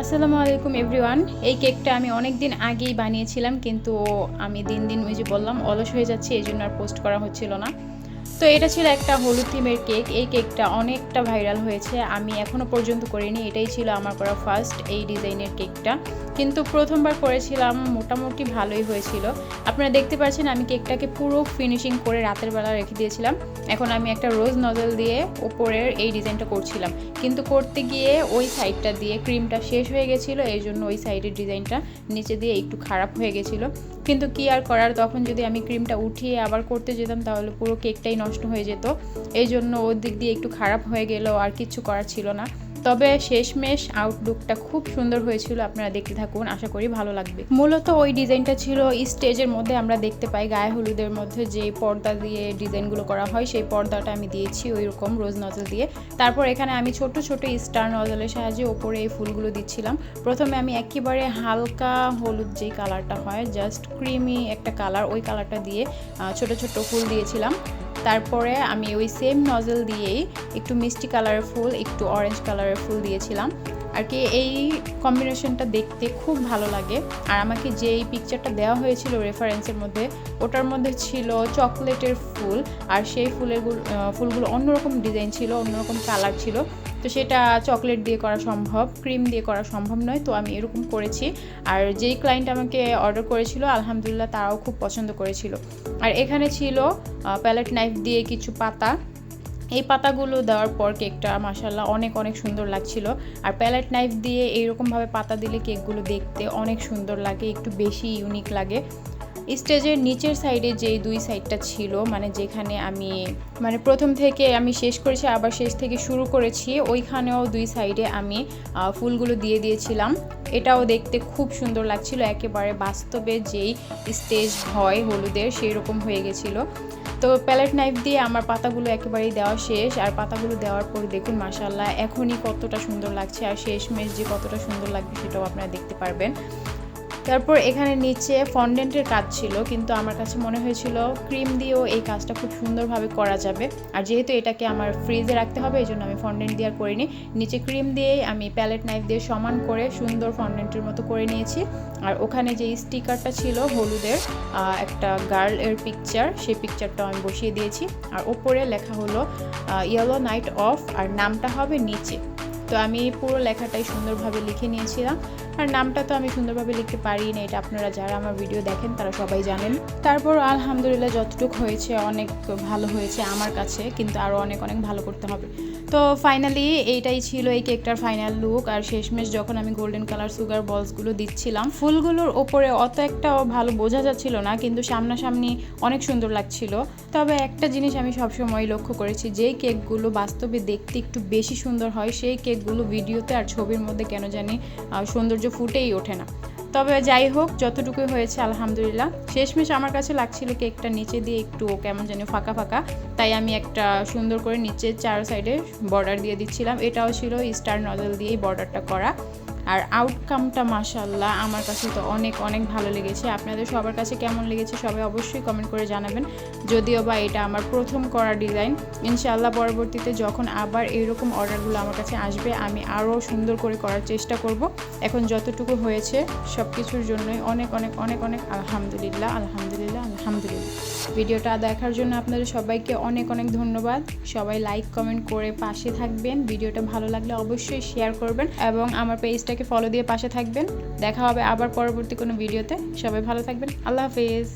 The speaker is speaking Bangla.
আসসালামু আলাইকুম, এভরিওয়ান। এই কেকটা আমি অনেক দিন আগেই বানিয়েছিলাম, কিন্তু আমি দিন দিন ওই যে বললাম অলস হয়ে যাচ্ছে এই জন্য আর পোস্ট করা হচ্ছিল না। তো এটা ছিল একটা হলুদ থিমের কেক এই কেকটা অনেকটা ভাইরাল হয়েছে। আমি এখনও পর্যন্ত করিনি। এটাই ছিল আমার করা ফার্স্ট এই ডিজাইনের কেকটা কিন্তু প্রথমবার করেছিলাম, মোটামুটি ভালোই হয়েছিল। আপনারা দেখতে পাচ্ছেন, আমি কেকটাকে পুরো ফিনিশিং করে রাতের বেলা রেখে দিয়েছিলাম। এখন আমি একটা রোজ নজল দিয়ে ওপরের এই ডিজাইনটা করছিলাম। কিন্তু করতে গিয়ে ওই সাইডটা দিয়ে ক্রিমটা শেষ হয়ে গেছিল। এই জন্য ওই সাইডের ডিজাইনটা নিচে দিয়ে একটু খারাপ হয়ে গেছিল। কিন্তু কি আর করার? তখন যদি আমি ক্রিমটা উঠিয়ে আবার করতে যেতাম, তাহলে পুরো কেকটাই নষ্ট হয়ে যেত। এই জন্য ওর দিক দিয়ে একটু খারাপ হয়ে গেল, আর কিছু করার ছিল না। তবে শেষমেশ আউটলুকটা খুব সুন্দর হয়েছিল, আপনারা দেখতে থাকুন, আশা করি ভালো লাগবে। মূলত ওই ডিজাইনটা ছিল স্টেজের মধ্যে আমরা দেখতে পাই গায়ে হলুদের মধ্যে যে পর্দা দিয়ে ডিজাইনগুলো করা হয়, সেই পর্দাটা আমি দিয়েছি ওই রকম রোজ নজল দিয়ে। তারপর এখানে আমি ছোট ছোট স্টার নজলের সাহায্যে ওপরে এই ফুলগুলো দিচ্ছিলাম। প্রথমে আমি একেবারে হালকা হলুদ যেই কালারটা হয় জাস্ট ক্রিমি একটা কালার ওই কালারটা দিয়ে ছোট ছোট ফুল দিয়েছিলাম। তারপরে আমি ওই সেম নজল দিয়েই একটু মিষ্টি কালারের ফুল একটু অরেঞ্জ কালারের ফুল দিয়েছিলাম। আর কি এই কম্বিনেশনটা দেখতে খুব ভালো লাগে। আর আমাকে যেই পিকচারটা দেওয়া হয়েছিল রেফারেন্সের মধ্যে, ওটার মধ্যে ছিল চকলেটের ফুল। আর সেই ফুলের ফুলগুলো অন্যরকম ডিজাইন ছিল, অন্যরকম কালার ছিল। তো সেটা চকলেট দিয়ে করা সম্ভব ক্রিম দিয়ে করা সম্ভব নয়, তো আমি এরকম করেছি। আর যেই ক্লায়েন্ট আমাকে অর্ডার করেছিল, আলহামদুলিল্লাহ তারাও খুব পছন্দ করেছিল। আর এখানে ছিল প্যালেট নাইফ দিয়ে কিছু পাতা। এই পাতাগুলো দেওয়ার পর কেকটা মাসাল্লাহ অনেক অনেক সুন্দর লাগছিল। আর প্যালেট নাইফ দিয়ে এইরকমভাবে পাতা দিলে কেকগুলো দেখতে অনেক সুন্দর লাগে, একটু বেশি ইউনিক লাগে। স্টেজের নিচের সাইডে যে দুই সাইডটা ছিল মানে যেখানে আমি মানে প্রথম থেকে আমি শেষ করেছি, আবার শেষ থেকে শুরু করেছি, ওইখানেও দুই সাইডে আমি ফুলগুলো দিয়ে দিয়েছিলাম। এটাও দেখতে খুব সুন্দর লাগছিল, একেবারে বাস্তবে যেই স্টেজ হয় হলুদের সেই রকম হয়ে গেছিল। তো প্যালেট নাইফ দিয়ে আমার পাতাগুলো একেবারেই দেওয়া শেষ, আর পাতাগুলো দেওয়ার পর দেখুন মাসাল্লাহ এখনই কতটা সুন্দর লাগছে, আর শেষ মেশ যে কতটা সুন্দর লাগবে সেটাও আপনারা দেখতে পারবেন। তারপর এখানে নিচে ফন্ডেন্টের কাজ ছিল, কিন্তু আমার কাছে মনে হয়েছিল ক্রিম দিয়েও এই কাজটা খুব সুন্দরভাবে করা যাবে। আর যেহেতু এটাকে আমার ফ্রিজে রাখতে হবে এই জন্য আমি ফন্ডেন্ট দিয়ে আর করিনি। নিচে ক্রিম দিয়েই আমি প্যালেট নাইফ দিয়ে সমান করে সুন্দর ফন্ডেন্টের মতো করে নিয়েছি। আর ওখানে যে স্টিকারটা ছিল হলুদের একটা গার্ল এর পিকচার সেই পিকচারটাও আমি বসিয়ে দিয়েছি। আর ওপরে লেখা হলো ইয়েলো নাইট অফ আর নামটা হবে নিচে। তো আমি পুরো লেখাটাই সুন্দরভাবে লিখে নিয়েছিলাম। আর নামটা তো আমি সুন্দরভাবে লিখতে পারি না এটা আপনারা যারা আমার ভিডিও দেখেন তারা সবাই জানেন। তারপর আলহামদুলিল্লাহ যতটুকু হয়েছে, অনেক ভালো হয়েছে আমার কাছে, কিন্তু আরও অনেক অনেক ভালো করতে হবে। তো ফাইনালি এইটাই ছিল এই কেকটার ফাইনাল লুক আর শেষমেশ যখন আমি গোল্ডেন কালার সুগার বলসগুলো দিচ্ছিলাম, ফুলগুলোর ওপরে অত একটাও ভালো বোঝা যাচ্ছিল না, কিন্তু সামনাসামনি অনেক সুন্দর লাগছিল। তবে একটা জিনিস আমি সবসময় লক্ষ্য করেছি, যেই কেকগুলো বাস্তবে দেখতে একটু বেশি সুন্দর হয়, সেই কেকগুলো ভিডিওতে আর ছবির মধ্যে কেন জানি সৌন্দর্য ফুটেই ওঠে না। তবে যাই হোক যতটুকু হয়েছে, আলহামদুলিল্লাহ। শেষমেশ আমার কাছে লাগছিল কেকটা নিচে দিয়ে একটু কেমন যেন ফাঁকা ফাঁকা। তাই আমি একটা সুন্দর করে নিচের চার সাইডে বর্ডার দিয়ে দিচ্ছিলাম। এটাও ছিল স্টার নজল দিয়েই বর্ডারটা করা। আর আউটকামটা মাসাল্লাহ আমার কাছে তো অনেক অনেক ভালো লেগেছে। আপনাদের সবার কাছে কেমন লেগেছে সবাই অবশ্যই কমেন্ট করে জানাবেন। যদিও বা এটা আমার প্রথম করা ডিজাইন ইনশাআল্লাহ পরবর্তীতে যখন আবার এইরকম অর্ডারগুলো আমার কাছে আসবে, আমি আরও সুন্দর করে করার চেষ্টা করব। এখন যতটুকু হয়েছে সব কিছুর জন্যই অনেক অনেক অনেক অনেক আলহামদুলিল্লাহ আলহামদুলিল্লাহ আলহামদুলিল্লাহ। ভিডিওটা দেখার জন্য আপনাদের সবাইকে অনেক অনেক ধন্যবাদ। সবাই লাইক কমেন্ট করে পাশে থাকবেন। ভিডিওটা ভালো লাগলে অবশ্যই শেয়ার করবেন এবং আমার পেজটা ফলো দিয়ে পাশে থাকবেন। দেখা হবে আবার পরবর্তী কোনো ভিডিওতে সবাই ভালো থাকবেন। আল্লাহ হাফেজ।